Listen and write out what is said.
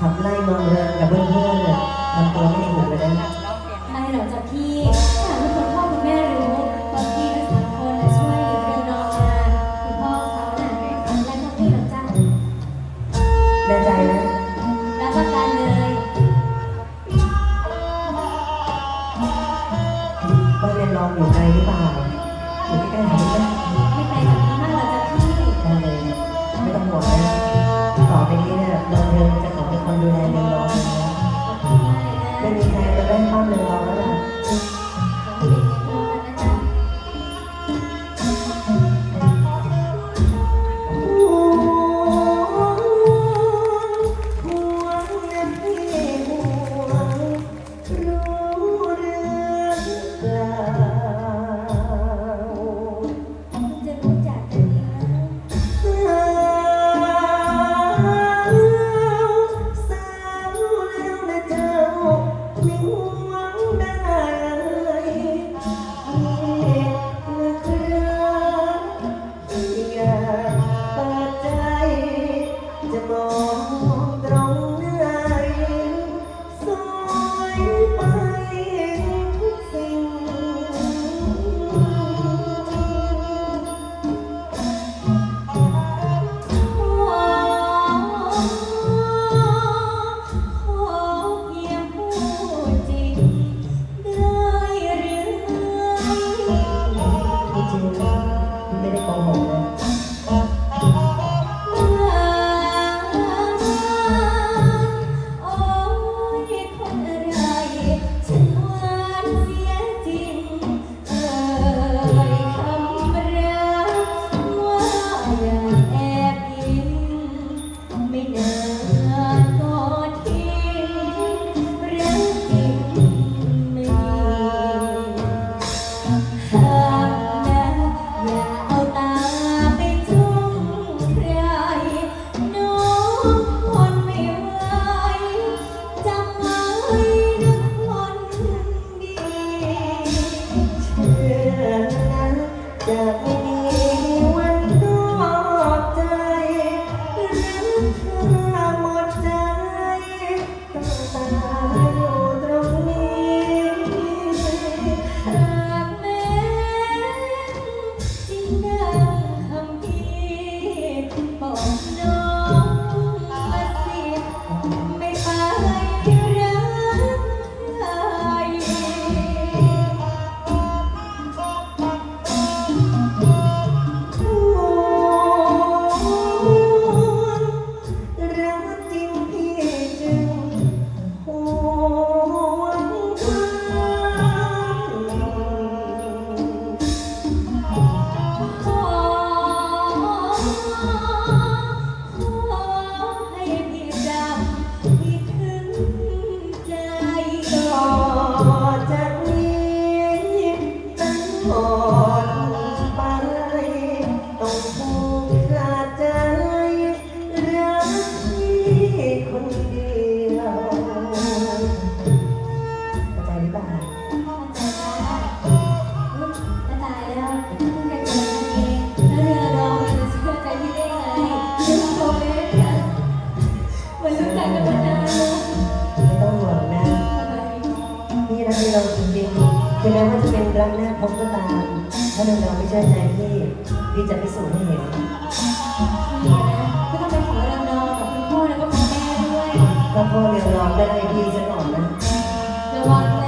ขับไล่มาเรืองกับเพื่อนๆเนี่ยทำตัวไม่ มีใครจะได้เข้าหนึ่ราแล้วล่ะ พี่รักเราจริงๆถึงแม้ว่าจะเป็นรักน้าพบก็ตาม ถ้าเราไม่เชื่อใจที่ที่จะพิสูจน์ให้เห็นก็ต้องไปขอเรานอนกับคุณพ่อแล้วก็คุณแม่ด้วย ก็พ่อเรียนรอได้พี่จะก่อนนะระวังนะ